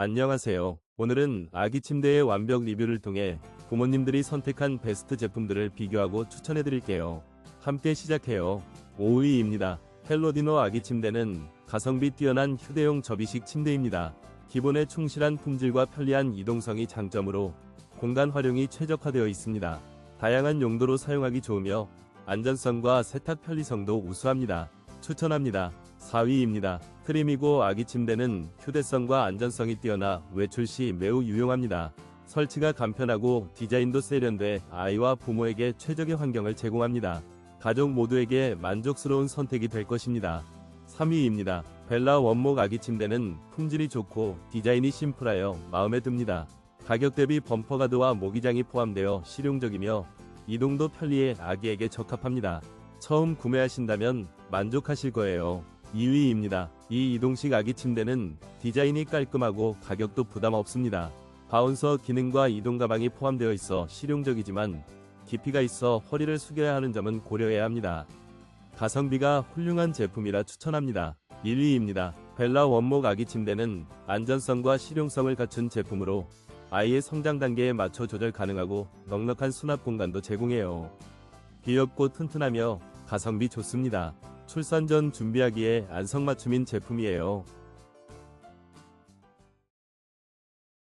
안녕하세요. 오늘은 아기 침대의 완벽 리뷰를 통해 부모님들이 선택한 베스트 제품들을 비교하고 추천해 드릴게요. 함께 시작해요. 5위입니다. 헬로디노 아기 침대는 가성비 뛰어난 휴대용 접이식 침대입니다. 기본에 충실한 품질과 편리한 이동성이 장점으로 공간 활용이 최적화되어 있습니다. 다양한 용도로 사용하기 좋으며 안전성과 세탁 편리성도 우수합니다. 추천합니다. 4위입니다. 트림이고 아기 침대는 휴대성과 안전성이 뛰어나 외출 시 매우 유용합니다. 설치가 간편하고 디자인도 세련돼 아이와 부모에게 최적의 환경을 제공합니다. 가족 모두에게 만족스러운 선택이 될 것입니다. 3위입니다. 벨라 원목 아기 침대는 품질이 좋고 디자인이 심플하여 마음에 듭니다. 가격 대비 범퍼 가드와 모기장이 포함되어 실용적이며 이동도 편리해 아기에게 적합합니다. 처음 구매하신다면 만족하실 거예요. 2위입니다. 이 이동식 아기 침대는 디자인이 깔끔하고 가격도 부담 없습니다. 바운서 기능과 이동 가방이 포함되어 있어 실용적이지만 깊이가 있어 허리를 숙여야 하는 점은 고려해야 합니다. 가성비가 훌륭한 제품이라 추천합니다. 1위입니다. 벨라 원목 아기 침대는 안전성과 실용성을 갖춘 제품으로 아이의 성장 단계에 맞춰 조절 가능하고 넉넉한 수납 공간도 제공해요. 귀엽고 튼튼하며 가성비 좋습니다. 출산 전 준비하기에 안성맞춤인 제품이에요.